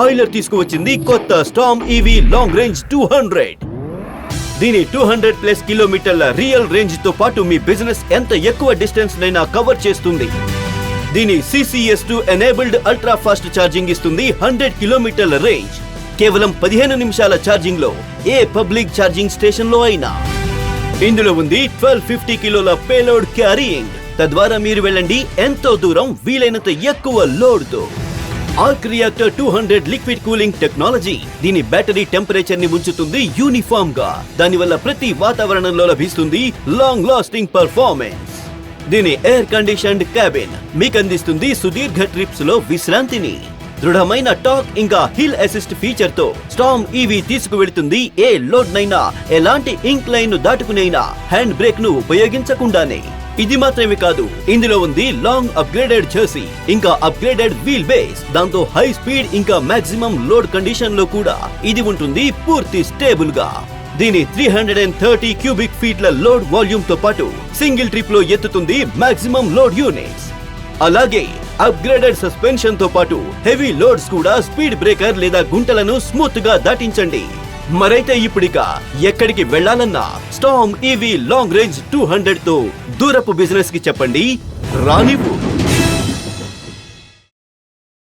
Euler తీసుకువచ్చింది కొత్త storm EV long range two hundred దీని టూ హండ్రెడ్ ప్లస్ కిలోమీటర్ల రియల్ రేంజ్తో పాటు మీ బిజినెస్ ఎంత ఎక్కువ డిస్టెన్స్ నైనా కవర్ చేస్తుంది. దీని CCS two enabled ultra fast charging ఇస్తుంది హండ్రెడ్ కిలోమీటర్ల రేంజ్ కేవలం పదిహేను నిమిషాల ఛార్జింగ్లో ఏ పబ్లిక్ ఛార్జింగ్ స్టేషన్లో అయినా. ఇందులో ఉంది ట్వెల్వ్ ఫిఫ్టీ కిలోల పేలోడ్ క్యారీయింగ్ తద్వారా మీరు వెళ్ళండి ఎంతో దూరం వీలైనంత ఎక్కువ లోడ్తో. Arc reactor two hundred liquid cooling technology. దీని బ్యాటరీ టెంపరేచర్ని ఉంచుతుంది యూనిఫామ్గా దానివల్ల ప్రతి వాతావరణంలో లభిస్తుంది లాంగ్ లాస్టింగ్ పర్ఫార్మెన్స్ దీని ఎయిర్ కండిషన్డ్ క్యాబిన్ మీకు అందిస్తుంది సుదీర్ఘ ట్రిప్స్లో విశ్రాంతిని. దృఢమైన టాక్ ఇంకా హిల్ అసిస్ట్ ఫీచర్తో స్టామ్ ఈవీ తీసుకువెళ్తుంది ఏ లోడ్ నైనా ఎలాంటి ఇంక్ లైన్ దాటుకునైనా హ్యాండ్ బ్రేక్ను ఉపయోగించకుండానే. ఇది మాత్రమే కాదు ఇందులో ఉంది లాంగ్ అప్గ్రేడెడ్ జెర్సీ ఇంకా అప్గ్రేడెడ్ వీల్ బేస్ దాంతో హై స్పీడ్ ఇంకా మాక్సిమం లోడ్ కండిషన్లో కూడా ఇది ఉంటుంది పూర్తి స్టేబుల్గా. దీని three hundred and thirty cubic ఫీట్ల లోడ్ వాల్యూమ్తో పాటు సింగిల్ ట్రిప్లో ఎత్తుతుంది మాక్సిమం లోడ్ యూనిట్స్ అలాగే అప్గ్రేడెడ్ సస్పెన్షన్తో పాటు హెవీ లోడ్స్ కూడా స్పీడ్ బ్రేకర్ లేదా గుంటలను స్మూత్గా దాటించండి. మరైతే ఇప్పుడిక ఎక్కడికి వెళ్ళాలన్నా storm EV long range two హండ్రెడ్తో దూరపు బిజినెస్కి చెప్పండి. రానివ్వు.